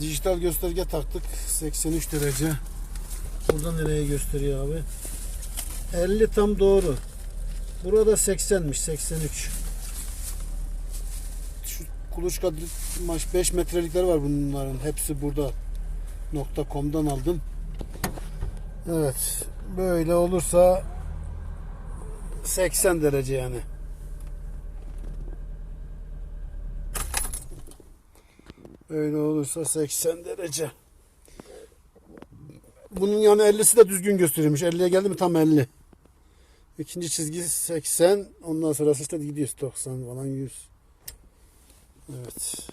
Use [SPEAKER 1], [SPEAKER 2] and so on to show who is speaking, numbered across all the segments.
[SPEAKER 1] Dijital gösterge taktık. 83 derece. Burada nereye gösteriyor abi? 50 tam doğru. Burada 80'miş. 83. Şu kuluçka maş 5 metrelikler var bunların. Hepsi burada. .com'dan aldım. Evet. Böyle olursa 80 derece yani. Öyle olursa 80 derece. Bunun yani 50'si de düzgün gösterilmiş. 50'ye geldi mi tam 50. İkinci çizgi 80. Ondan sonrası işte gidiyor 90 falan 100. Evet.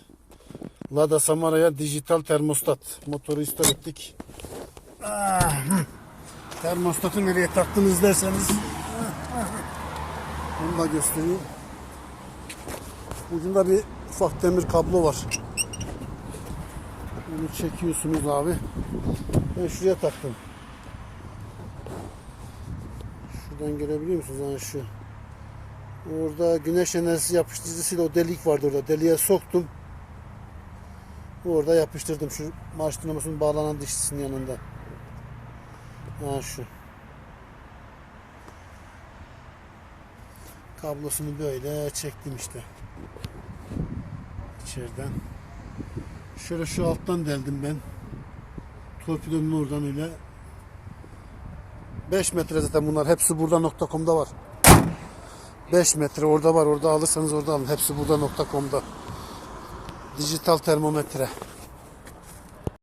[SPEAKER 1] Lada Samara'ya dijital termostat. Motoru istop ettik. Ah. Termostatı nereye taktınız derseniz onu da göstereyim. Ucunda bir ufak demir kablo var. Onu çekiyorsunuz abi. Ben şuraya taktım. Şuradan görebiliyor musunuz? Yani şu. Orada güneş enerjisi yapıştırıcısıyla o delik vardı orada. Deliğe soktum. Orada yapıştırdım şu marş dinamosunun bağlanan dişlisinin yanında. Ha şu. Kablosunu böyle çektim işte. İçeriden. Şöyle şu alttan deldim ben. Torpidonun oradan öyle. 5 metre zaten bunlar. Hepsi burada nokta.com'da var. 5 metre orada var. Orada alırsanız orada alın. Hepsi burada nokta.com'da. Dijital termometre.